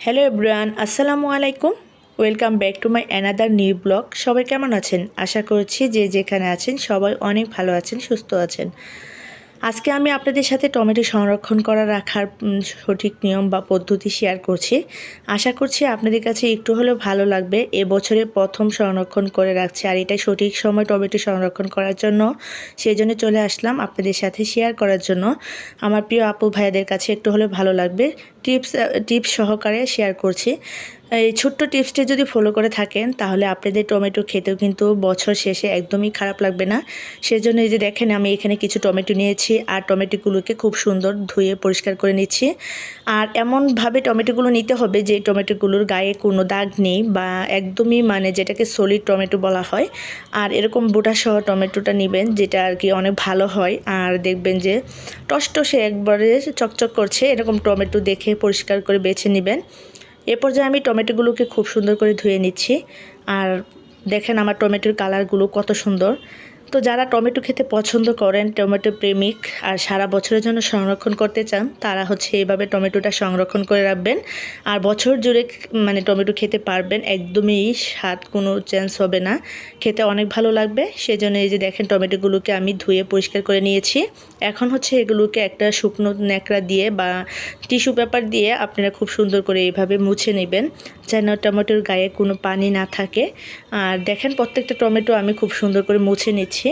Hello everyone, আসসালামু আলাইকুম। Welcome back to my another new blog. সবাই কেমন আছেন? আশা করছি যে যেখানে আছেন সবাই অনেক ভালো আছেন, সুস্থ আছেন। আজকে আমি আপনাদের সাথে টমেটো সংরক্ষণ করা রাখার সঠিক নিয়ম বা পদ্ধতি শেয়ার করছি। আশা করছি আপনাদের কাছে একটু হলেও ভালো লাগবে। এবছরে প্রথম সংরক্ষণ করে রাখছি আর এটাই সঠিক সময় টমেটো সংরক্ষণ করার জন্য। সেই জন্য চলে আসলাম আপনাদের সাথে শেয়ার করার জন্য। আমার প্রিয় আপু ভাইয়াদের কাছে একটু হলেও ভালো লাগবে। টিপস টিপস সহকারে শেয়ার করছি। এই ছোট্ট টিপসটি যদি ফলো করে থাকেন, তাহলে আপনাদের টমেটো খেতেও কিন্তু বছর শেষে একদমই খারাপ লাগবে না। সেজন্য এই যে দেখেন, আমি এখানে কিছু টমেটো নিয়েছি, আর টমেটোগুলোকে খুব সুন্দর ধুয়ে পরিষ্কার করে নিচ্ছি। আর এমনভাবে টমেটোগুলো নিতে হবে যে টমেটোগুলোর গায়ে কোনো দাগ নেই বা একদমই মানে যেটাকে সলিড টমেটো বলা হয়। আর এরকম বোটা সহ টমেটোটা নেবেন, যেটা আর কি অনেক ভালো হয়। আর দেখবেন যে টসটসে একবারে চকচক করছে, এরকম টমেটো দেখে পরিষ্কার করে বেছে নেবেন। এ পর্যায়ে আমি টমেটোগুলোকে খুব সুন্দর করে ধুয়ে নিচ্ছি। আর দেখেন আমার টমেটোর কালারগুলো কত সুন্দর। তো যারা টমেটো খেতে পছন্দ করেন, টমেটো প্রেমিক আর সারা বছরের জন্য সংরক্ষণ করতে চান, তারা হচ্ছে এইভাবে টমেটোটা সংরক্ষণ করে রাখবেন। আর বছর জুড়ে মানে টমেটো খেতে পারবেন, একদমই স্বাদ কোনো চেঞ্জ হবে না। খেতে অনেক ভালো লাগবে, সেজন্য এই যে দেখেন টমেটোগুলোকে আমি ধুয়ে পরিষ্কার করে নিয়েছি। এখন হচ্ছে এগুলোকে একটা শুকনো ন্যাকড়া দিয়ে বা টিস্যু পেপার দিয়ে আপনারা খুব সুন্দর করে এইভাবে মুছে নেবেন, যেন টমেটোর গায়ে কোনো পানি না থাকে। আর দেখেন প্রত্যেকটা টমেটো আমি খুব সুন্দর করে মুছে নিচ্ছি।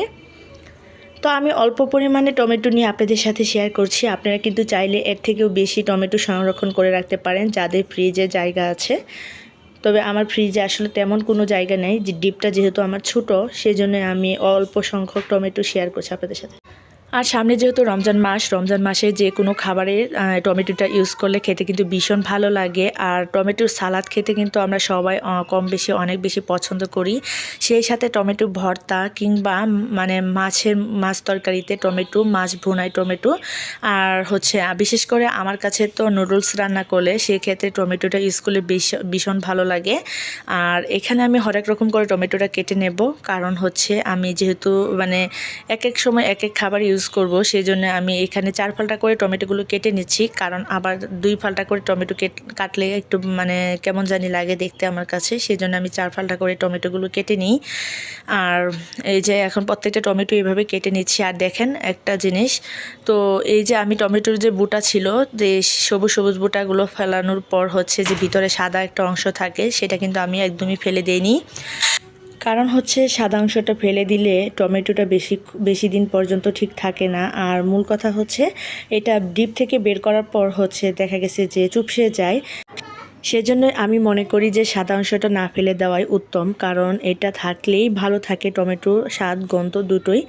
তো আমি অল্প পরিমাণে টমেটো নিয়ে আপনাদের সাথে শেয়ার করছি। আপনারা কিন্তু চাইলে এর থেকেও বেশি টমেটো সংরক্ষণ করে রাখতে পারেন, যাদের ফ্রিজে জায়গা আছে। তবে আমার ফ্রিজে আসলে তেমন কোনো জায়গা নেই, যে ডিপটা যেহেতু আমার ছোট, সেজন্য আমি অল্প সংখ্যক টমেটো শেয়ার করছি আপনাদের সাথে। আর সামনে যেহেতু রমজান মাস, রমজান মাসে যে কোনো খাবারে টমেটোটা ইউজ করলে খেতে কিন্তু ভীষণ ভালো লাগে। আর টমেটোর সালাদ খেতে কিন্তু আমরা সবাই কম বেশি, অনেক বেশি পছন্দ করি। সেই সাথে টমেটো ভর্তা কিংবা মানে মাছের, মাছ তরকারিতে টমেটো, মাছ ভুনায় টমেটো। আর হচ্ছে বিশেষ করে আমার কাছে তো নুডলস রান্না করলে সেক্ষেত্রে টমেটোটা ইউজ করলে ভীষণ ভালো লাগে। আর এখানে আমি হরেক রকম করে টমেটোটা কেটে নেব। কারণ হচ্ছে, আমি যেহেতু মানে এক এক সময় এক এক খাবার ইউজ করব সেই জন্য আমি এখানে চার ফালটা করে টমেটোগুলো কেটে নিচ্ছি। কারণ আবার দুই ফালটা করে টমেটো কেট, কাটলে একটু মানে কেমন জানি লাগে দেখতে আমার কাছে সেই জন্য আমি চার ফালটা করে টমেটোগুলো কেটে নিই। আর এই যে এখন প্রত্যেকটা টমেটো এইভাবে কেটে নিচ্ছি। আর দেখেন একটা জিনিস, তো এই যে আমি টমেটোর যে বুটা ছিল, যে সবুজ সবুজ বুটাগুলো ফেলানোর পর হচ্ছে যে ভিতরে সাদা একটা অংশ থাকে, সেটা কিন্তু আমি একদমই ফেলে দিইনি। কারণ হচ্ছে সাদা অংশটা ফেলে দিলে টমেটোটা বেশি বেশি দিন পর্যন্ত ঠিক থাকে না। আর মূল কথা হচ্ছে, এটা ডিপ থেকে বের করার পর হচ্ছে দেখা গেছে যে চুপসে যায়। সেজন্য আমি মনে করি যে সাদা অংশটা না ফেলে দেওয়াই উত্তম কারণ এটা থাকলেই ভালো থাকে টমেটো স্বাদ গন্ধ দুটোই।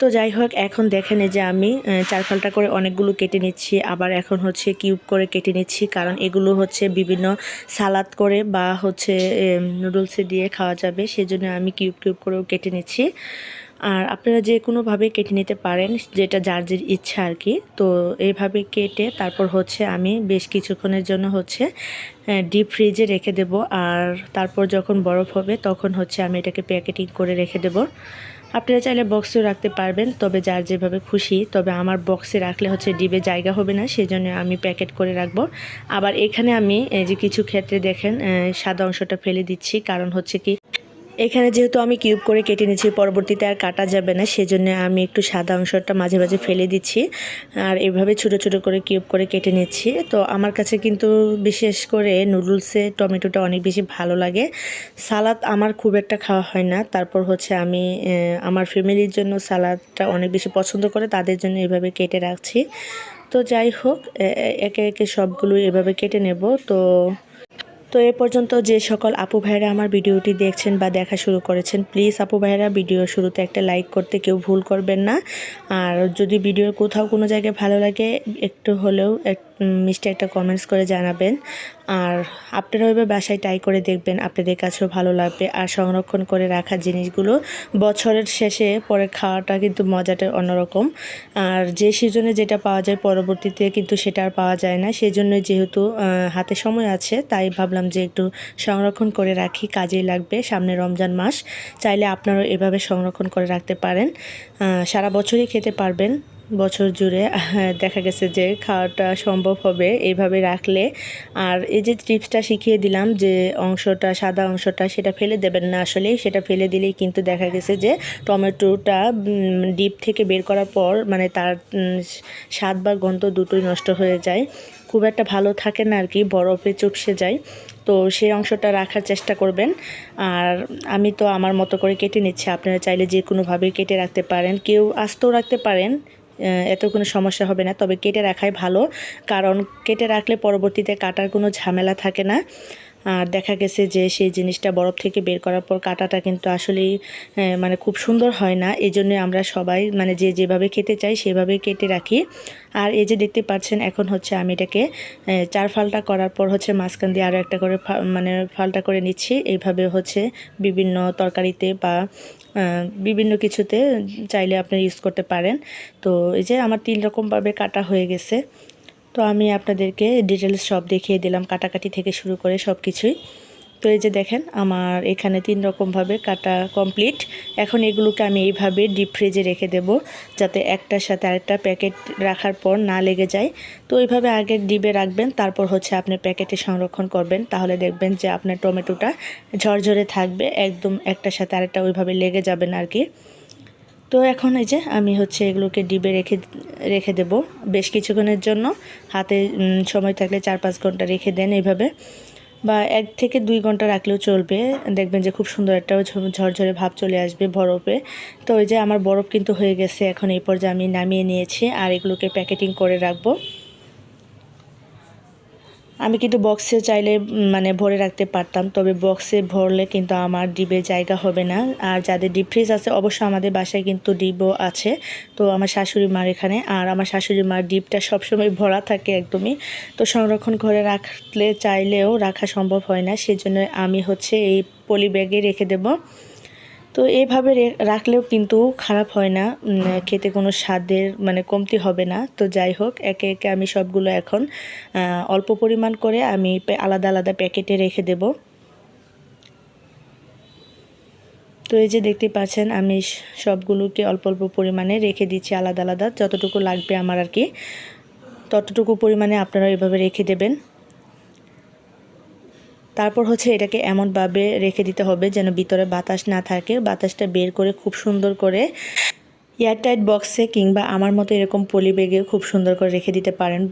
তো যাই হোক এখন দেখেন যে আমি আহ, চার ফালটা করে অনেকগুলো কেটে নিচ্ছি আবার এখন হচ্ছে কিউব করে কেটে নিচ্ছি কারণ এগুলো হচ্ছে বিভিন্ন সালাদ করে বা হচ্ছে নুডলসে দিয়ে খাওয়া যাবে সেজন্য আমি কিউব কিউব করেও কেটে নিচ্ছি। আর আপনারা যে কোনোভাবে কেটে নিতে পারেন, যেটা যার যে ইচ্ছা আর কি, তো এইভাবে কেটে তারপর হচ্ছে আমি বেশ কিছুক্ষণের জন্য হচ্ছে ডিপ ফ্রিজে রেখে দেব। আর তারপর যখন বরফ হবে, তখন হচ্ছে আমি এটাকে প্যাকেটিং করে রেখে দেব। আপনারা চাইলে বক্সেও রাখতে পারবেন, তবে যার যেভাবে খুশি। তবে আমার বক্সে রাখলে হচ্ছে ডিবে জায়গা হবে না, সেজন্য আমি প্যাকেট করে রাখব। আবার এখানে আমি যে কিছু ক্ষেত্রে দেখেন সাদা অংশটা ফেলে দিচ্ছি, কারণ হচ্ছে কি এখানে যেহেতু আমি কিউব করে কেটে নিচ্ছি পরবর্তীতে আর কাটা যাবে না, সেজন্য আমি একটু সাদা অংশটা মাঝে মাঝে ফেলে দিচ্ছি। আর এভাবে ছোট ছোট করে কিউব করে কেটে নিচ্ছি। তো আমার কাছে কিন্তু বিশেষ করে নুডলসে টমেটোটা অনেক বেশি ভালো লাগে। সালাদ আমার খুব একটা খাওয়া হয় না। তারপর হচ্ছে আমি আমার ফ্যামিলির জন্য সালাদটা অনেক বেশি পছন্দ করে, তাদের জন্য এভাবে কেটে রাখছি। তো যাই হোক একে একে সবগুলো এভাবে কেটে নেব। তো তো এ পর্যন্ত যে সকল আপু ভাইয়েরা আমার ভিডিওটি দেখছেন বা দেখা শুরু করেছেন প্লিজ আপু ভাইয়েরা ভিডিও শুরুতে একটা লাইক করতে কেউ ভুল করবেন না। আর যদি ভিডিও কোথাও কোনো জায়গায় ভালো লাগে, একটু হলেও এক মিষ্টি একটা কমেন্টস করে জানাবেন। আর আপনারা ওইভাবে বাসায় ট্রাই করে দেখবেন, আপনাদের কাছেও ভালো লাগবে। আর সংরক্ষণ করে রাখা জিনিসগুলো, বছরের শেষে পরে খাওয়াটা কিন্তু মজাটা অন্যরকম। আর যে সিজনে যেটা পাওয়া যায় পরবর্তীতে কিন্তু সেটা আর পাওয়া যায় না। সেই জন্য যেহেতু হাতে সময় আছে, তাই ভাবলাম যে একটু সংরক্ষণ করে রাখি, কাজেই লাগবে সামনে রমজান মাস। চাইলে আপনারাও এভাবে সংরক্ষণ করে রাখতে পারেন। সারা বছরই খেতে পারবেন। বছর জুড়ে হ্যাঁ, দেখা গেছে যে খাওয়াটা সম্ভব হবে এইভাবে রাখলে। আর এই যে টিপসটা শিখিয়ে দিলাম যে অংশটা সাদা অংশটা সেটা ফেলে দেবেন না আসলে সেটা ফেলে দিলেই কিন্তু দেখা গেছে যে টমেটোটা ডিপ থেকে বের করার পর মানে তার স্বাদ বা গন্ধ দুটোই নষ্ট হয়ে যায়। খুব একটা ভালো থাকে না আর কি বরফে চুপসে যায়। তো সেই অংশটা রাখার চেষ্টা করবেন। আর আমি তো আমার মতো করে কেটে নিচ্ছি। আপনারা চাইলে যে কোনোভাবে কেটে রাখতে পারেন। কেউ আস্তেও রাখতে পারেন। এত কোনো সমস্যা হবে না। তবে কেটে রাখাই ভালো, কারণ কেটে রাখলে পরবর্তীতে কাটার কোনো ঝামেলা থাকে না। আর দেখা গেছে যে সেই জিনিসটা বরফ থেকে বের করার পর কাটাটা কিন্তু আসলেই মানে খুব সুন্দর হয় না। এই জন্য আমরা সবাই মানে যে যেভাবে খেতে চাই সেভাবে কেটে রাখি। আর এই যে দেখতে পাচ্ছেন, এখন হচ্ছে আমি এটাকে চার ফালটা করার পর হচ্ছে মাঝখান দিয়ে আরও একটা করে মানে ফালটা করে নিচ্ছি। এইভাবে হচ্ছে বিভিন্ন তরকারিতে বা বিভিন্ন কিছুতে চাইলে আপনি ইউজ করতে পারেন। তো এই যে আমার তিন রকমভাবে কাটা হয়ে গেছে। তো আমি আপনাদেরকে ডিটেলস সব দেখিয়ে দিলাম, কাটাকাটি থেকে শুরু করে সব কিছুই তো এই যে দেখেন, আমার এখানে তিন রকমভাবে কাটা কমপ্লিট এখন এগুলোকে আমি এইভাবে ডিপ ফ্রিজে রেখে দেব, যাতে একটার সাথে আরেকটা প্যাকেট রাখার পর না লেগে যায়। তো এইভাবে আগে ডিবে রাখবেন, তারপর হচ্ছে আপনি প্যাকেটে সংরক্ষণ করবেন। তাহলে দেখবেন যে আপনার টমেটোটা ঝরঝরে থাকবে, একদম একটার সাথে আরেকটা ওইভাবে লেগে যাবে না আর কি। তো এখন এই যে আমি হচ্ছে এগুলোকে ডিবে রেখে রেখে দেব বেশ কিছুক্ষণের জন্য। হাতে সময় থাকলে চার পাঁচ ঘণ্টা রেখে দেন এইভাবে। বা এক থেকে দুই ঘণ্টা রাখলেও চলবে। দেখবেন যে খুব সুন্দর একটা ঝরঝরে ভাব চলে আসবে বরফে। তো ওই যে আমার বরফ কিন্তু হয়ে গেছে, এখন এই পর্যায়ে আমি নামিয়ে নিয়েছি আর এগুলোকে প্যাকেটিং করে রাখব। আমি কিন্তু বক্সে চাইলে মানে ভরে রাখতে পারতাম। তবে বক্সে ভরলে কিন্তু আমার ডিবে জায়গা হবে না। আর যাদের ডিপ ফ্রিজ আছে, অবশ্য আমাদের বাসায় কিন্তু ডিপও আছে। তো আমার শাশুড়ি মার এখানে। আর আমার শাশুড়ি মার ডিপটা সবসময় ভরা থাকে একদমই। তো সংরক্ষণ করে রাখলে, চাইলেও রাখা সম্ভব হয় না। সেজন্য আমি হচ্ছে এই পলি ব্যাগে রেখে দেবো। তো এইভাবে রাখলেও কিন্তু খারাপ হয় না। খেতে কোনো স্বাদের মানে কমতি হবে না। তো যাই হোক, একে একে আমি সবগুলো এখন অল্প পরিমাণ করে আমি আলাদা আলাদা প্যাকেটে রেখে দেব। তো এই যে দেখতে পাচ্ছেন, আমি সবগুলোকে অল্প অল্প পরিমাণে রেখে দিচ্ছি আলাদা আলাদা। যতটুকু লাগবে আমার আর কি, ততটুকু পরিমাণে আপনারা এভাবে রেখে দেবেন। তারপর হচ্ছে এটাকে এমনভাবে রেখে দিতে হবে যেন ভিতরে বাতাস না থাকে। বাতাসটা বের করে খুব সুন্দর করে এয়ারটাইট বক্সে কিংবা আমার মতো এরকম পলি ব্যাগে খুব সুন্দর করে রেখে দিতে পারেন।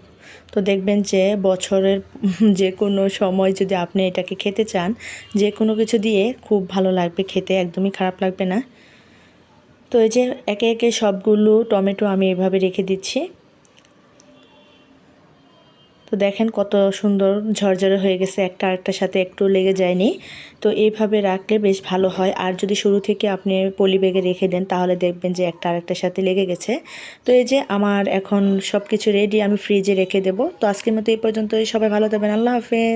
তো দেখবেন যে বছরের যে কোনো সময় যদি আপনি এটাকে খেতে চান, যে কোনো কিছু দিয়ে খুব ভালো লাগবে, খেতে একদমই খারাপ লাগবে না। তো এই যে একে একে সবগুলো টমেটো আমি এভাবে রেখে দিচ্ছি। তো দেখেন কত সুন্দর ঝরঝরে হয়ে গেছে। একটা আরেকটার সাথে একটু লেগে যায়নি। তো এইভাবে রাখলে বেশ ভালো হয়। আর যদি শুরু থেকে আপনি পলি ব্যাগে রেখে দেন, তাহলে দেখবেন যে একটা আরেকটার সাথে লেগে গেছে। তো এই যে আমার এখন সব কিছু রেডি আমি ফ্রিজে রেখে দেব। তো আজকের মতো এই পর্যন্তই। সবাই ভালো থাকবেন। আল্লাহ হাফেজ।